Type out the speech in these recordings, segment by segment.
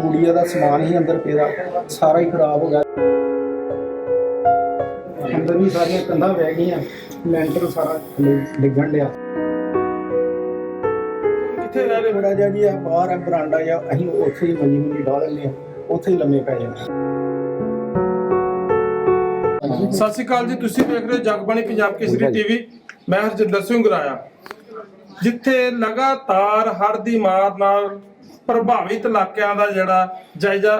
ਗੁੜੀਆ ਦਾ ਸਮਾਨ ਹੀ ਅੰਦਰ ਪਿਆ ਸਾਰਾ ਹੀ ਖਰਾਬ ਹੋ ਗਿਆ। ਅੰਦਰ ਵੀ ਸਾਰੀਆਂ ਕੰਧਾਂ ਵਹਿ ਗਈਆਂ ਲੈਂਟਰ ਸਾਰਾ ਡਿੱਗਣ ਡਿਆ। ਕਿੱਥੇ ਰਹਿ ਰਹੇ ਥੋੜਾ ਜਿਹਾ ਜੀ ਆ ਬਾਹਰ ਆ ਬਰਾਂਡਾ ਜਾਂ ਅਸੀਂ ਉੱਥੇ ਹੀ ਮੰਜੀ ਮੰਜੀ ਢਾ ਲੈਂਦੇ ਆ ਉੱਥੇ ਹੀ ਲੰਮੇ ਪੈ ਜਾਂਦੇ ਹਾਂ। ਸਤਿ ਸ਼੍ਰੀ ਅਕਾਲ ਜੀ ਤੁਸੀਂ ਦੇਖ ਰਹੇ ਹੋ ਜਗਬਾਣੀ ਪੰਜਾਬ ਕੇਸਰੀ ਟੀਵੀ। ਮੈਂ ਹਰਜਿੰਦਰ ਸਿੰਘ ਗੁਰਾਇਆ। ਜਿੱਥੇ ਲਗਾਤਾਰ ਹੜ੍ਹ ਦੀ ਮਾਰ ਨਾਲ ਪ੍ਰਭਾਵਿਤ ਇਲਾਕਿਆਂ ਦਾ ਜਿਹੜਾ ਜਾਇਜ਼ਾ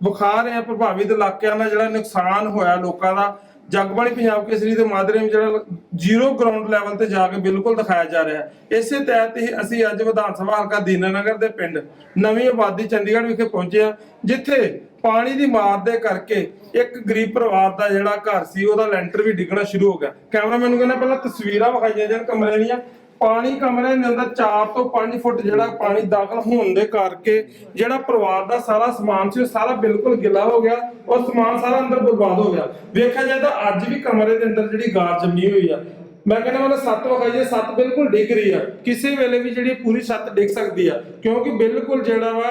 ਬੁਖਾਰ ਹੈ, ਪ੍ਰਭਾਵਿਤ ਇਲਾਕਿਆਂ ਦਾ ਜਿਹੜਾ ਨੁਕਸਾਨ ਹੋਇਆ ਲੋਕਾਂ ਦਾ, ਜਗਬਾਣੀ ਪੰਜਾਬ ਕੇਸਰੀ ਦੇ ਮਾਧਿਅਮ ਜਿਹੜਾ ਜ਼ੀਰੋ ਗਰਾਊਂਡ ਲੈਵਲ ਤੇ ਜਾ ਕੇ ਬਿਲਕੁਲ ਦਿਖਾਇਆ ਜਾ ਰਿਹਾ ਹੈ। ਇਸੇ ਤਹਿਤ ਹੀ ਅਸੀਂ ਅੱਜ ਵਿਧਾਨ ਸਭਾ ਹਲਕਾ ਦੀਨਾਨਗਰ ਦੇ ਪਿੰਡ ਨਵੀਂ ਆਬਾਦੀ ਚੰਡੀਗੜ੍ਹ ਵਿਖੇ ਪਹੁੰਚੇ ਹਾਂ, ਜਿੱਥੇ ਪਾਣੀ ਦੀ ਮਾਰ ਦੇ ਕਰਕੇ ਇੱਕ ਗਰੀਬ ਪਰਿਵਾਰ ਦਾ ਜਿਹੜਾ ਘਰ ਸੀ, ਉਹਦਾ ਲੈਂਟਰ ਵੀ ਡਿੱਗਣਾ ਸ਼ੁਰੂ ਹੋ ਗਿਆ। ਕੈਮਰਾਮੈਨ ਨੂੰ ਕਹਿੰਦਾ, ਪਹਿਲਾਂ ਤਸਵੀਰਾਂ ਵਿਖਾਈਆਂ ਜਾਣ, ਕਮਰੇ ਦੀਆਂ। ਪਾਣੀ ਕਮਰੇ ਦੇ ਅੰਦਰ 4 ਤੋਂ 5 ਫੁੱਟ ਜਿਹੜਾ ਪਾਣੀ ਦਾਖਲ ਹੋਣ ਦੇ ਕਰਕੇ ਜਿਹੜਾ ਪਰਿਵਾਰ ਦਾ ਸਾਰਾ ਸਮਾਨ ਸੀ, ਉਹ ਸਾਰਾ ਬਿਲਕੁਲ ਗਿੱਲਾ ਹੋ ਗਿਆ ਔਰ ਸਮਾਨ ਸਾਰਾ ਅੰਦਰ ਬਰਬਾਦ ਹੋ ਗਿਆ। ਵੇਖਿਆ ਜਾਏ ਤਾਂ ਅੱਜ ਵੀ ਕਮਰੇ ਦੇ ਅੰਦਰ ਜਿਹੜੀ ਗਾਰ ਜੰਮੀ ਹੋਈ ਆ। ਮੈਂ ਕਹਿੰਦਾ ਮੈਨੂੰ ਸੱਤ ਵਿਖਾਈਏ ਸੱਤ ਬਿਲਕੁਲ ਡਿੱਗ ਰਹੀ ਆ। ਕਿਸੇ ਵੇਲੇ ਵੀ ਜਿਹੜੀ ਪੂਰੀ ਛੱਤ ਡਿੱਗ ਸਕਦੀ ਆ, ਕਿਉਂਕਿ ਬਿਲਕੁਲ ਜਿਹੜਾ ਵਾ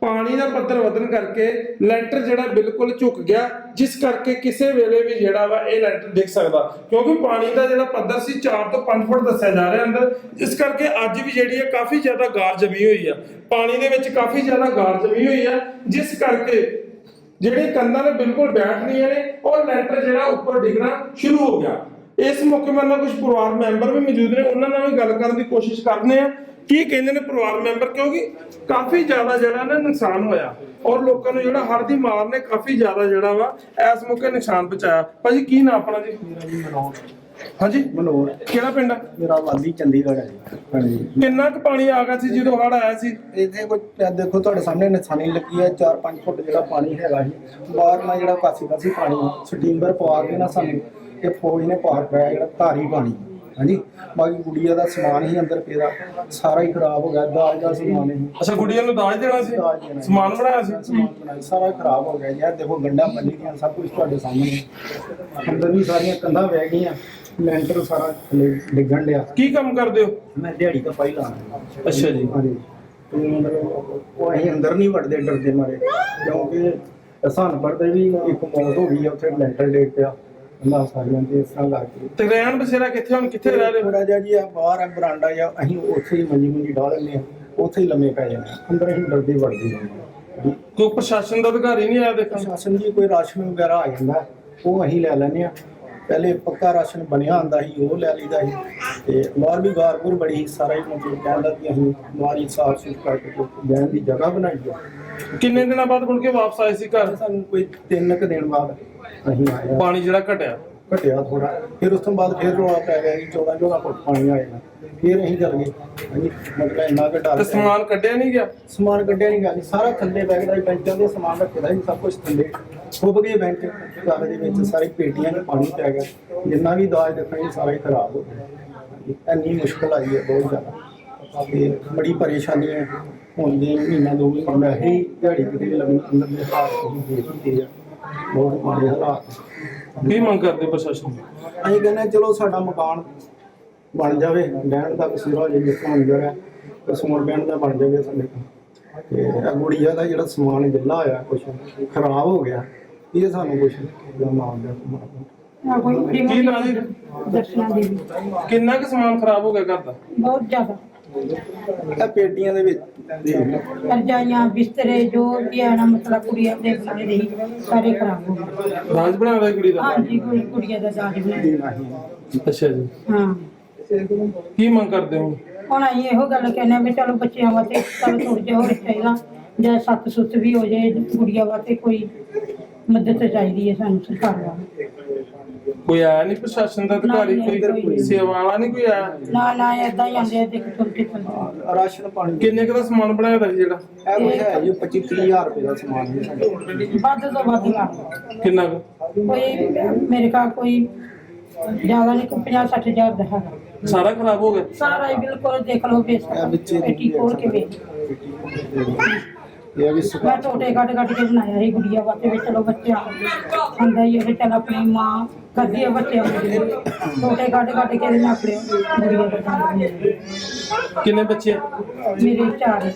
ਪਾਣੀ ਦਾ ਪੱਧਰ ਵਧਣ ਕਰਕੇ ਲੈਂਟਰ ਜਿਹੜਾ ਬਿਲਕੁਲ ਝੁਕ ਗਿਆ, ਜਿਸ ਕਰਕੇ ਕਿਸੇ ਵੇਲੇ ਵੀ ਜਿਹੜਾ ਵਾ ਇਹ ਲੈਂਟਰ ਡਿੱਗ ਸਕਦਾ। ਕਿਉਂਕਿ ਪਾਣੀ ਦਾ ਜਿਹੜਾ ਪੱਧਰ ਸੀ 4 ਤੋਂ 5 ਫੁੱਟ ਦੱਸਿਆ ਜਾ ਰਿਹਾ ਅੰਦਰ। ਇਸ ਕਰਕੇ ਅੱਜ ਵੀ ਜਿਹੜੀ ਹੈ ਕਾਫੀ ਜ਼ਿਆਦਾ ਗਾਰ ਜਮੀ ਹੋਈ ਆ। ਪਾਣੀ ਦੇ ਵਿੱਚ ਕਾਫੀ ਜ਼ਿਆਦਾ ਗਾਰ ਜਮੀ ਹੋਈ ਆ, ਜਿਸ ਕਰਕੇ ਜਿਹੜੇ ਕੰਧਾਂ ਨੇ ਬਿਲਕੁਲ ਬੈਠ ਰਹੀਆਂ ਨੇ, ਉਹ ਲੈਂਟਰ ਜਿਹੜਾ ਉੱਪਰ ਡਿੱਗਣਾ ਸ਼ੁਰੂ ਹੋ ਗਿਆ। ਇਸ ਮੌਕੇ ਮੇਰੇ ਨਾਲ ਕੁਝ ਪਰਿਵਾਰ ਮੈਂਬਰ ਵੀ ਮੌਜੂਦ ਨੇ ਉਹਨਾਂ ਨਾਲ ਵੀ ਗੱਲ ਕਰਨ ਦੀ ਕੋਸ਼ਿਸ਼ ਕਰਦੇ ਆ ਕੀ ਕਹਿੰਦੇ ਨੇ ਪਰਿਵਾਰ ਮੈਂਬਰ? ਕਿਉਂਕਿ ਕਾਫੀ ਜ਼ਿਆਦਾ ਜਿਹੜਾ ਨਾ ਨੁਕਸਾਨ ਹੋਇਆ ਔਰ ਲੋਕਾਂ ਨੂੰ ਜਿਹੜਾ ਹੜ੍ਹ ਦੀ ਮਾਰ ਨੇ ਕਾਫੀ ਜ਼ਿਆਦਾ ਜਿਹੜਾ ਵਾ ਇਸ ਮੌਕੇ ਨੁਕਸਾਨ ਪਹੁੰਚਾਇਆ। ਭਾਜੀ ਕੀ ਨਾਮ ਆਪਣਾ ਜੀ? ਮੇਰਾ ਜੀ ਮਨੋਹਰ। ਹਾਂਜੀ? ਮਨੋਹਰ। ਕਿਹੜਾ ਪਿੰਡ ਆ? ਮੇਰਾ ਆਬਾਦੀ ਚੰਡੀਗੜ੍ਹ ਹੈ ਜੀ। ਹਾਂਜੀ। ਕਿੰਨਾ ਕੁ ਪਾਣੀ ਆ ਗਿਆ ਸੀ ਜਦੋਂ ਹੜ੍ਹ ਆਇਆ ਸੀ? ਇੱਥੇ ਕੋਈ ਇਹ ਦੇਖੋ ਤੁਹਾਡੇ ਸਾਹਮਣੇ ਨਿਸ਼ਾਨੀ ਲੱਗੀ ਹੈ 4-5 ਫੁੱਟ ਜਿਹੜਾ ਪਾਣੀ ਹੈਗਾ ਸੀ। ਬਾਹਰ ਨਾਲ ਜਿਹੜਾ ਕਾਸੀ ਕਾਸੀ ਪਾਣੀ ਸਟੀਮਰ ਪਵਾ ਕੇ ਨਾ ਸਾਨੂੰ ਇਹ ਫੌਜ ਨੇ ਪਾਰ ਕਰਾਇਆ ਜਿਹੜਾ ਧਾਰੀ ਪਾਣੀ ਹਾਂਜੀ? ਬਾਕੀ ਗੁੜੀਆ ਦਾ ਸਮਾਨ ਹੀ ਅੰਦਰ ਪਿਆ। ਸਾਰਾ ਹੀ ਖਰਾਬ ਹੋ ਗਿਆ। ਦਾਜ ਦਾ ਸਮਾਨ ਹੀ। ਅੱਛਾ ਗੁੜੀਆ ਨੂੰ ਦਾਜ ਦੇਣਾ ਸੀ? ਦਾਜ ਦੇਣਾ ਸੀ। ਸਮਾਨ ਬਣਾਇਆ ਸੀ? ਸਮਾਨ ਬਣਾਇਆ। ਸਾਰਾ ਖਰਾਬ ਹੋ ਗਿਆ ਯਾਰ ਦੇਖੋ ਗੰਡਾ ਪੰਨੀ ਦੀਆਂ ਸਭ ਕੁਝ ਤੁਹਾਡੇ ਸਾਹਮਣੇ। ਅੰਦਰ ਵੀ ਸਾਰੀਆਂ ਕੰਧਾਂ ਵਹਿ ਗਈਆਂ। ਲੈਂਟਰ ਸਾਰਾ ਥੱਲੇ ਡਿੱਗਣ ਡਿਆ। ਕੀ ਕੰਮ ਕਰਦੇ ਹੋ? ਮੈਂ ਦਿਹਾੜੀ ਤਾਂ ਪਾਈ ਲਾਣਾ ਅੱਛਾ ਜੀ। ਹਾਂਜੀ। ਤੇ ਮਤਲਬ ਉਹ ਅਸੀਂ ਅੰਦਰ ਨਹੀਂ ਵੜਦੇ ਡਰਦੇ ਮਾਰੇ। ਕਿਉਂਕਿ ਸਾਨੂੰ ਪੜਦੇ ਵੀ ਇੱਕ ਮੌਤ ਹੋ ਗਈ ਆ ਉੱਥੇ ਲੈਂਟਰ ਡੇਟ ਪਿਆ। ਅੱਲਾਹ ਸਾਰਿਆਂ ਦੇ ਇਸ ਤਰ੍ਹਾਂ ਕਰਕੇ ਤੇ ਰਹਿਣ ਬਸੇਰਾ ਕਿੱਥੇ ਹੁਣ? ਕਿੱਥੇ ਰਹਿ ਰਹੇ ਹੋ? ਥੋੜਾ ਜਿਹਾ ਜੀ ਆ ਬਾਹਰ ਆ ਬਰਾਂਡਾ ਜਾਂ ਅਸੀਂ ਉੱਥੇ ਹੀ ਮੰਜੀ ਮੰਜੀ ਢਾ ਲੈਂਦੇ ਆ ਉੱਥੇ ਹੀ ਲੰਮੇ ਪੈ ਜਾਂਦੇ ਆ ਅੰਦਰ ਅਸੀਂ ਡਰਦੇ ਵੜਦੇ ਹਾਂ। ਕੋਈ ਪ੍ਰਸ਼ਾਸਨ ਦਾ ਅਧਿਕਾਰੀ ਨਹੀਂ ਆਇਆ ਦੇਖਣ? ਪ੍ਰਸ਼ਾਸਨ ਜੀ ਕੋਈ ਰਾਸ਼ਨ ਵਗੈਰਾ ਆ ਜਾਂਦਾ ਉਹ ਅਸੀਂ ਲੈ ਲੈਂਦੇ ਆ ਪਹਿਲੇ ਪੱਕਾ ਰਾਸ਼ਨ ਬਣਿਆ ਹੁੰਦਾ ਸੀ ਉਹ ਲੈ ਲਈਦਾ ਸੀ। ਤੇ ਬਾਹਰ ਵੀ ਗਾਰਪੁਰ ਬੜੀ ਸਾਰਾ ਹੀ ਮਤਲਬ ਕਹਿੰਦਾ ਕਿ ਅਸੀਂ ਬਾਹਰੀ ਸਾਫ਼ ਸੁਥਰਾ ਕਰਕੇ ਬਹਿਣ ਦੀ ਜਗ੍ਹਾ ਬਣਾਈ ਆ ਕਿੰਨੇ ਦਿਨਾਂ ਬਾਅਦ ਮੁੜ ਕੇ ਵਾਪਸ ਆਏ ਸੀ ਘਰ? ਸਾਨੂੰ ਕੋਈ ਤਿੰਨ ਕੁ ਦਿਨ ਬਾਅਦ ਅਸੀਂ ਆਏ ਪਾਣੀ ਜਿਹੜਾ ਘਟਿਆ? ਘਟਿਆ ਥੋੜਾ ਫਿਰ ਉਸ ਤੋਂ ਬਾਅਦ ਫਿਰ ਰੋਲਾ ਪੈ ਗਿਆ ਕਿ 14 14 ਫੁੱਟ ਪਾਣੀ ਆਏਗਾ ਫਿਰ ਅਸੀਂ ਚੱਲ ਗਏ। ਹਾਂਜੀ ਮਤਲਬ ਇੰਨਾ ਕੁ ਡਰ ਤੇ ਪਿਆ। ਸਮਾਨ ਕੱਢਿਆ ਨਹੀਂ ਗਿਆ? ਸਮਾਨ ਕੱਢਿਆ ਨਹੀਂ ਗਿਆ। ਜੀ ਸਾਰਾ ਥੱਲੇ ਬੈਗ ਦਾ ਬੈਂਚਾਂ ਦੇ ਸਮਾਨ ਰੱਖਿਆ ਸੀ ਸਭ ਕੁਝ ਥੱਲੇ। ਖੁੱਬ ਗਏ ਬੈਂਚ ਘਰ ਦੇ ਵਿੱਚ ਸਾਰੀ ਪੇਟੀਆਂ 'ਚ ਪਾਣੀ ਪੈ ਗਿਆ। ਜਿੰਨਾ ਵੀ ਦਾਜ ਦਿੱਤਾ ਸੀ ਸਾਰਾ ਹੀ ਖਰਾਬ ਹੋ ਗਿਆ। ਇੰਨੀ ਮੁਸ਼ਕਲ ਆਈ ਹੈ ਬਹੁਤ ਜ਼ਿਆਦਾ। ਤੇ ਬੜੀ ਪਰੇਸ਼ਾਨੀ ਹੈ ਹੁਣ ਦੇ ਮਹੀਨਾ ਦੋ ਮਹੀਨਾ। ਮੈਂ ਹੀ ਦਿਹਾੜੀ ਕਿਤੇ ਲੱਗਣੀ ਅੰਦਰ ਦੇ ਹਾਲਾਤ ਦੇਖ ਹੁੰਦੇ ਆ ਬਹੁਤ ਮਾੜੇ ਹਾਲਾਤ ਕੀ ਮੰਗ ਕਰਦੇ ਪ੍ਰਸ਼ਾਸਨ? ਅਸੀਂ ਕਹਿੰਦੇ ਹਾਂ ਚਲੋ ਸਾਡਾ ਮਕਾਨ ਬਣ ਜਾਵੇ ਬਹਿਣ ਦਾ ਕਸੂਰਾ ਜੇ ਜਿਸ ਤਰ੍ਹਾਂ ਅੰਦਰ ਹੈ ਕਸੂਰ ਬਹਿਣ ਦਾ ਬਣ ਜਾਵੇ ਸਾਡੇ ਕੋਲ। ਤੇ ਇਹ ਗੁੜੀਆ ਦਾ ਜਿਹੜਾ ਸਮਾਨ ਗਿੱਲਾ ਹੋਇਆ ਕੁਛ ਖਰਾਬ ਹੋ ਗਿਆ ਇਹ ਸਾਨੂੰ ਕੁਛ ਦਾ ਨਾਮ ਦਾ ਕੀ ਨਾਂ ਜੀ? ਦਰਸ਼ਨਾ ਦੇਵੀ ਕਿੰਨਾ ਕੁ ਸਮਾਨ ਖਰਾਬ ਹੋ ਗਿਆ ਘਰ ਦਾ? ਬਹੁਤ ਜ਼ਿਆਦਾ। ਇਹ ਪੇਟੀਆਂ ਦੇ ਵਿੱਚ ਦੇਖ ਲਓ ਰਜਾਈਆਂ ਬਿਸਤਰੇ ਜੋ ਵੀ ਹੈ ਨਾ ਮਤਲਬ ਕੁੜੀਆਂ ਦੇ ਸਾਰੇ ਰਹੀ ਸਾਰੇ ਖਰਾਬ ਹੋ ਗਏ। ਦਾਜ ਬਣਾਇਆ ਹੋਇਆ ਕੁੜੀ ਦਾ? ਹਾਂਜੀ ਕੁੜੀ ਕੁੜੀਆਂ ਦਾ ਦਾਜ ਵੀ ਦੇਣਾ ਹੀ ਅੱਛਾ ਜੀ। ਹਾਂ। ਕੀ ਮੰਗ ਕਰਦੇ ਹੋ? ਹੁਣ ਅਸੀਂ ਇਹੋ ਗੱਲ ਕਹਿੰਦੇ ਹਾਂ ਵੀ ਚਲੋ ਬੱਚਿਆਂ ਵਾਸਤੇ ਚਲ ਥੋੜਾ ਜਿਹਾ ਹੋਰ ਚਾਹੀਦਾ ਜਾਂ ਸੱਤ ਸੁੱਤ ਵੀ ਹੋ ਜਾਏ ਕੁੜੀਆਂ ਵਾਸਤੇ ਕੋਈ ਮਦਦ ਚਾਹੀਦੀ ਹੈ ਸਾਨੂੰ ਸਰਕਾਰ ਵੱਲੋਂ। ਕੋਈ ਆਇਆ ਨਹੀਂ ਪ੍ਰਸ਼ਾਸਨ ਦਾ ਅਧਿਕਾਰੀ? ਨਹੀਂ, ਕੋਈ ਕੋਈ ਸੇਵਾ ਵਾਲਾ ਨਹੀਂ ਕੋਈ ਆਇਆ? ਨਾ ਨਾ ਏਦਾਂ ਹੀ ਆਂਦੇ ਆ ਦੇਖ ਤੁਰ ਕੇ ਚੱਲਦੇ ਰਾਸ਼ਨ ਪਾਣੀ। ਕਿੰਨੇ ਕੁ ਦਾ ਸਮਾਨ ਬਣਾਇਆ ਹੋਇਆ ਸੀ ਜਿਹੜਾ? ਇਹ ਕੁਛ ਹੈ ਜੀ 25 30000 ਰੁਪਏ ਦਾ ਸਮਾਨ ਹੈ ਸਾਡੇ ਵੱਧ ਤੋਂ ਵੱਧ ਲਾ ਕਿੰਨਾ ਕੁ? ਕੋਈ ਮੇਰੇ ਕੋਲ ਕੋਈ ਜ਼ਿਆਦਾ ਨਹੀਂ ਕੋਈ 50 60 ਹਜ਼ਾਰ ਦਾ ਹੈਗਾ। ਸਾਰਾ ਖਰਾਬ ਹੋ ਗਿਆ? ਸਾਰਾ ਹੀ ਬਿਲਕੁਲ ਦੇਖ ਲਓ ਬੇਸ ਇਹ ਪੇਟੀ ਖੋਲ ਕੇ ਵੇਖ ਇਹ ਵੀ ਮੈਂ ਸੁਭਾਅ ਟੋਟੇ ਕੱਢ ਕੱਢ ਕੇ ਬਣਾਇਆ ਸੀ ਗੁੜੀਆ ਵਾਸਤੇ ਵੀ ਚਲੋ ਬੱਚਿਆਂ ਹੁੰਦਾ ਹੀ ਹੈ ਵੀ ਚਲ ਆਪਣੀ ਮਾਂ ਕਰਦੀ ਹੈ ਬੱਚਿਆਂ ਦੇ ਲਈ। ਟੋਟੇ ਕੱਢ ਕੇ ਮੈਂ ਆਪਣੇ ਗੁੜੀਆ ਬਣਾਇਆ ਕਿੰਨੇ ਬੱਚੇ ਮੇਰੇ ਚਾਰ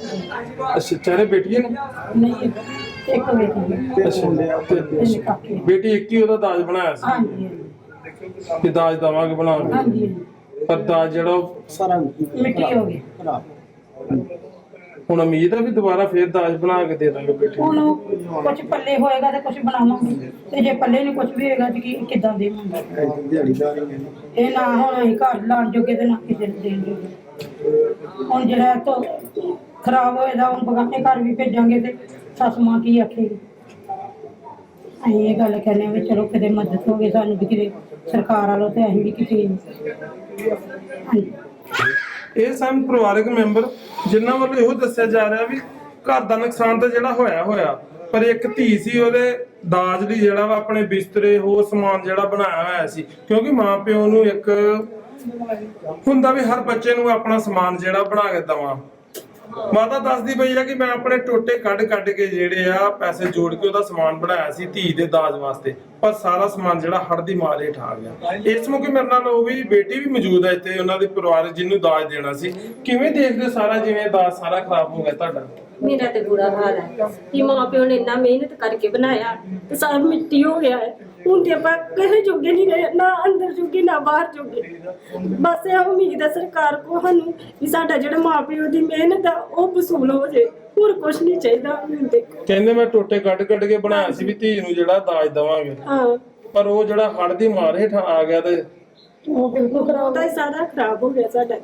ਅੱਛਾ ਚਾਰੇ ਬੇਟੀਆਂ ਨੇ? ਨਹੀਂ ਇੱਕ ਬੇਟੀ ਹੈ ਤੇ ਕਾਕੇ ਬੇਟੀ ਇੱਕ ਹੀ ਉਹਦਾ ਦਾਜ ਬਣਾਇਆ ਸੀ? ਹਾਂਜੀ ਕਿ ਦਾਜ ਦਵਾਂਗੇ ਬਣਾਵਾਂਗੇ ਹਾਂਜੀ। ਦਾਜ ਜਿਹੜਾ ਉਹ ਸਾਰਾ ਮਿੱਟੀ ਹੋ ਗਈ ਖਰਾਬ। ਹੁਣ ਉਮੀਦ ਆ ਵੀ ਦੁਬਾਰਾ ਫੇਰ ਦਾਜ ਬਣਾ ਕੇ ਦੇ ਦਾਂਗੇ ਬੇਟੀ ਨੂੰ। ਹੁਣ ਕੁਝ ਪੱਲੇ ਹੋਏਗਾ ਤੇ ਕੁਝ ਬਣਾਵਾਂਗੇ। ਤੇ ਜੇ ਪੱਲੇ ਨਹੀਂ ਕੁਝ ਵੀ ਹੋਏਗਾ ਤੇ ਕੀ ਕਿੱਦਾਂ ਦੇਵਾਂਗੇ? ਇਹ ਦਿਹਾੜੀਦਾਰ ਹੀ ਨੇ ਇਹ ਨਾ ਹੁਣ ਅਸੀਂ ਘਰ ਲਾਣ ਜੋਗੇ ਤੇ ਨਾ ਕਿਸੇ ਨੂੰ ਦੇਣ ਜੋਗੇ। ਹੁਣ ਜਿਹੜਾ ਇਹ ਤੋਂ ਖਰਾਬ ਹੋਏਦਾ ਹੁਣ ਬਗਾਨੇ ਘਰ ਵੀ ਭੇਜਾਂਗੇ ਤੇ ਸੱਸ ਮਾਂ ਕੀ ਆਖੇਗੀ? ਅਸੀਂ ਇਹ ਗੱਲ ਕਹਿੰਦੇ ਹਾਂ ਵੀ ਚਲੋ ਕਿਤੇ ਮਦਦ ਹੋਵੇ ਸਾਨੂੰ ਵੀ ਕਿਤੇ ਸਰਕਾਰ ਵੱਲੋਂ ਤੇ ਅਸੀਂ ਵੀ ਕਿਤੇ ਹਾਂਜੀ ਇਹ ਸਨ ਪਰਿਵਾਰਕ ਮੈਂਬਰ, ਜਿਨ੍ਹਾਂ ਵੱਲੋਂ ਇਹੋ ਦੱਸਿਆ ਜਾ ਰਿਹਾ ਵੀ ਘਰ ਦਾ ਨੁਕਸਾਨ ਤਾਂ ਜਿਹੜਾ ਹੋਇਆ ਹੋਇਆ। ਪਰ ਇੱਕ ਧੀ ਸੀ, ਉਹਦੇ ਦਾਜ ਲਈ ਜਿਹੜਾ ਵਾ ਆਪਣੇ ਬਿਸਤਰੇ, ਹੋਰ ਸਮਾਨ ਜਿਹੜਾ ਬਣਾਇਆ ਹੋਇਆ ਸੀ। ਕਿਉਂਕਿ ਮਾਂ ਪਿਓ ਨੂੰ ਇੱਕ ਹੁੰਦਾ ਵੀ ਹਰ ਬੱਚੇ ਨੂੰ ਆਪਣਾ ਸਮਾਨ ਜਿਹੜਾ ਬਣਾ ਕੇ ਦਵਾਂ। ਮਾਤਾ ਦੱਸਦੀ ਪਈ ਆ ਕਿ ਮੈਂ ਆਪਣੇ ਟੋਟੇ ਕੱਢ ਕੱਢ ਕੇ ਜਿਹੜੇ ਆ ਪੈਸੇ ਜੋੜ ਕੇ ਉਹਦਾ ਸਮਾਨ ਬਣਾਇਆ ਸੀ ਧੀ ਦੇ ਦਾਜ ਵਾਸਤੇ। ਪਰ ਸਾਰਾ ਸਮਾਨ ਜਿਹੜਾ ਹੜ ਦੀ ਮਾਰ ਹੇਠ ਆ ਗਿਆ। ਇਸ ਮੌਕੇ ਮੇਰੇ ਨਾਲ ਉਹ ਵੀ ਬੇਟੀ ਵੀ ਮੌਜੂਦ ਹੈ ਇੱਥੇ, ਉਹਨਾਂ ਦੇ ਪਰਿਵਾਰ ਜਿਹਨੂੰ ਦਾਜ ਦੇਣਾ ਸੀ। ਕਿਵੇਂ ਦੇਖਦੇ ਹੋ ਸਾਰਾ ਜਿਵੇਂ ਦਾਜ ਸਾਰਾ ਖਰਾਬ ਹੋ ਗਿਆ ਤੁਹਾਡਾ? ਮੇਰਾ ਤੇ ਬੁਰਾ ਹਾਲ ਹੈ ਕਿ ਮਾਂ ਪਿਓ ਨੇ ਇੰਨਾ ਮਿਹਨਤ ਕਰਕੇ ਬਣਾਇਆ ਤੇ ਸਾਰਾ ਮਿੱਟੀ ਹੋ ਗਿਆ ਹੈ। ਹੁਣ ਤੇ ਆਪਾਂ ਕਹੇ ਜੋਗੇ ਨਹੀਂ ਰਹੇ ਨਾ ਅੰਦਰ ਜੋਗੇ ਨਾ ਬਾਹਰ ਜੋਗੇ। ਬਸ ਇਹ ਉਮੀਦ ਹੈ ਸਰਕਾਰ ਕੋ ਸਾਨੂੰ ਕਿ ਸਾਡਾ ਜਿਹੜਾ ਮਾਂ ਪਿਓ ਦੀ ਮਿਹਨਤ ਆ ਉਹ ਵਸੂਲ ਹੋ ਜੇ। ਹੋਰ ਕੁਝ ਨਹੀਂ ਚਾਹੀਦਾ ਹੁਣ ਦੇਖੋ। ਕਹਿੰਦੇ ਮੈਂ ਟੋਟੇ ਕੱਢ ਕੱਢ ਕੇ ਬਣਾਇਆ ਸੀ ਵੀ ਧੀ ਨੂੰ ਜਿਹੜਾ ਦਾਜ ਦਵਾਂਗੇ। ਹਾਂ। ਪਰ ਉਹ ਜਿਹੜਾ ਹੜ ਦੀ ਮਾਰ ਹੇਠ ਆ ਗਿਆ ਤੇ ਉਹ ਬਿਲਕੁਲ ਖਰਾਬ ਉਹਦਾ ਹੀ ਸਾਰਾ ਖਰਾਬ ਹੋ ਗਿਆ ਸਾਡਾ।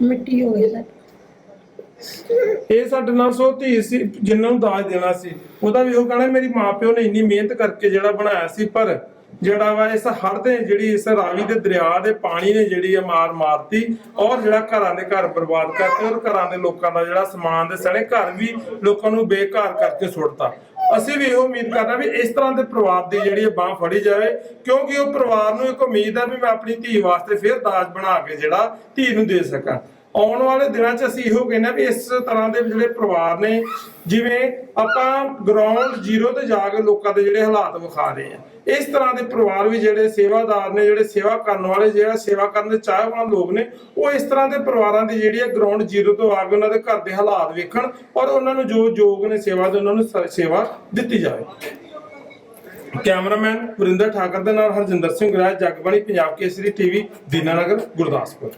ਮਿੱਟੀ ਹੋ ਗਈ ਸਾਡੀ ਇਹ ਸਾਡੇ ਨਾਲ ਸੋ ਧੀ ਸੀ, ਜਿੰਨਾਂ ਨੂੰ ਦਾਜ ਦੇਣਾ ਸੀ। ਉਹਦਾ ਵੀ ਉਹ ਕਹਣਾ ਮੇਰੀ ਮਾਪਿਓ ਨੇ ਇੰਨੀ ਮਿਹਨਤ ਕਰਕੇ ਜਿਹੜਾ ਬਣਾਇਆ ਸੀ, ਪਰ ਜਿਹੜਾ ਵਾ ਇਸ ਹੜ੍ਹ ਦੇ ਜਿਹੜੀ ਇਸ ਰਾਵੀ ਦੇ ਦਰਿਆ ਦੇ ਪਾਣੀ ਨੇ ਜਿਹੜੀ ਆ ਮਾਰ ਮਾਰਤੀ, ਔਰ ਜਿਹੜਾ ਘਰਾਂ ਦੇ ਘਰ ਬਰਬਾਦ ਕਰਤੇ, ਔਰ ਘਰਾਂ ਦੇ ਲੋਕਾਂ ਦਾ ਜਿਹੜਾ ਸਮਾਨ ਦੇ ਸਣੇ ਘਰ ਵੀ ਲੋਕਾਂ ਨੂੰ ਬੇਘਰ ਕਰਕੇ ਸੁੱਟਤਾ। ਅਸੀਂ ਵੀ ਇਹ ਉਮੀਦ ਕਰਨਾ ਵੀ ਇਸ ਤਰ੍ਹਾਂ ਦੇ ਪਰਿਵਾਰ ਦੀ ਜਿਹੜੀ ਬਾਹ ਫੜੀ ਜਾਵੇ, ਕਿਉਂਕਿ ਉਹ ਪਰਿਵਾਰ ਨੂੰ ਇੱਕ ਉਮੀਦ ਆ ਵੀ ਮੈਂ ਆਪਣੀ ਧੀ ਵਾਸਤੇ ਫਿਰ ਦਾਜ ਬਣਾ ਕੇ ਜਿਹੜਾ ਧੀ ਨੂੰ ਦੇ ਸਕਾਂ। ਆਉਣ ਵਾਲੇ ਦਿਨਾਂ 'ਚ ਅਸੀਂ ਇਹੋ ਕਹਿੰਦੇ ਹਾਂ ਵੀ ਇਸ ਤਰ੍ਹਾਂ ਦੇ ਜਿਹੜੇ ਪਰਿਵਾਰ ਨੇ, ਜਿਵੇਂ ਆਪਾਂ ਗਰਾਊਂਡ ਜ਼ੀਰੋ ਤੇ ਜਾ ਕੇ ਲੋਕਾਂ ਦੇ ਜਿਹੜੇ ਹਾਲਾਤ ਵਿਖਾ ਰਹੇ ਆ ਇਸ ਤਰ੍ਹਾਂ ਦੇ ਪਰਿਵਾਰ ਵੀ ਜਿਹੜੇ ਸੇਵਾਦਾਰ ਨੇ, ਜਿਹੜੇ ਸੇਵਾ ਕਰਨ ਵਾਲੇ, ਜਿਹੜਾ ਸੇਵਾ ਕਰਨ ਦੇ ਚਾਹਵਾਨ ਲੋਕ ਨੇ, ਉਹ ਇਸ ਤਰ੍ਹਾਂ ਦੇ ਪਰਿਵਾਰਾਂ ਦੀ ਜਿਹੜੀ ਹੈ ਗਰਾਊਂਡ ਜ਼ੀਰੋ ਤੋਂ ਆ ਕੇ ਉਹਨਾਂ ਦੇ ਘਰ ਦੇ ਹਾਲਾਤ ਵੇਖਣ ਔਰ ਉਹਨਾਂ ਨੂੰ ਜੋ ਯੋਗ ਨੇ ਸੇਵਾ ਦੇ, ਉਹਨਾਂ ਨੂੰ ਸ- ਸੇਵਾ ਦਿੱਤੀ ਜਾਵੇ। ਕੈਮਰਾਮੈਨ ਵਰਿੰਦਰ ਠਾਕਰ ਦੇ ਨਾਲ ਹਰਜਿੰਦਰ ਸਿੰਘ ਰਾਜ, ਜਗਬਾਣੀ ਪੰਜਾਬ ਕੇਸਰੀ ਟੀਵੀ, ਦੀਨਾਨਗਰ, ਗੁਰਦਾਸਪੁਰ।